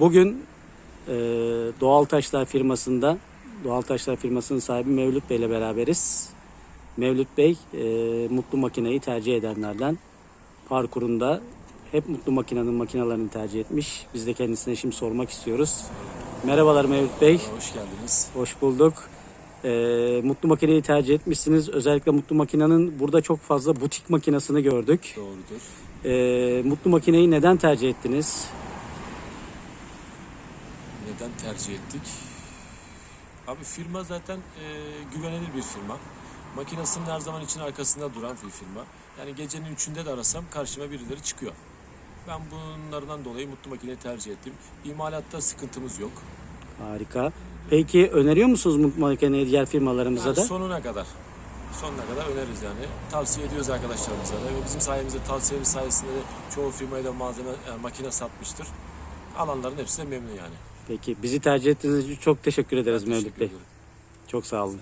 Bugün e, Doğal Taşlar firmasında Doğal Taşlar firmasının sahibi Mevlüt Bey ile beraberiz. Mevlüt Bey e, Mutlu Makineyi tercih edenlerden. Parkurunda hep Mutlu Makine'nin makinalarını tercih etmiş. Biz de kendisine şimdi sormak istiyoruz. Merhabalar Mevlüt Bey. Hoş geldiniz. Hoş bulduk. E, Mutlu Makineyi tercih etmişsiniz. Özellikle Mutlu Makine'nin burada çok fazla butik makinesini gördük. Doğrudur. E, Mutlu Makineyi neden tercih ettiniz? Neden tercih ettik? Abi firma zaten e, güvenilir bir firma. Makinesinin her zaman için arkasında duran bir firma. Yani gecenin üçünde de arasam karşıma birileri çıkıyor. Ben bunlardan dolayı Mutlu Makineyi tercih ettim. İmalatta sıkıntımız yok. Harika. Peki öneriyor musunuz Mutlu Makineyi diğer firmalarımıza Yani da? sonuna kadar. Sonuna kadar öneririz yani. Tavsiye ediyoruz arkadaşlarımıza da. Ve bizim sayemizde tavsiyemiz sayesinde de çoğu firmaya da malzeme, yani makine satmıştır. Alanların hepsi de memnun yani. Peki bizi tercih ettiğiniz için çok teşekkür ederiz Mevlüt Bey. Çok sağ olun.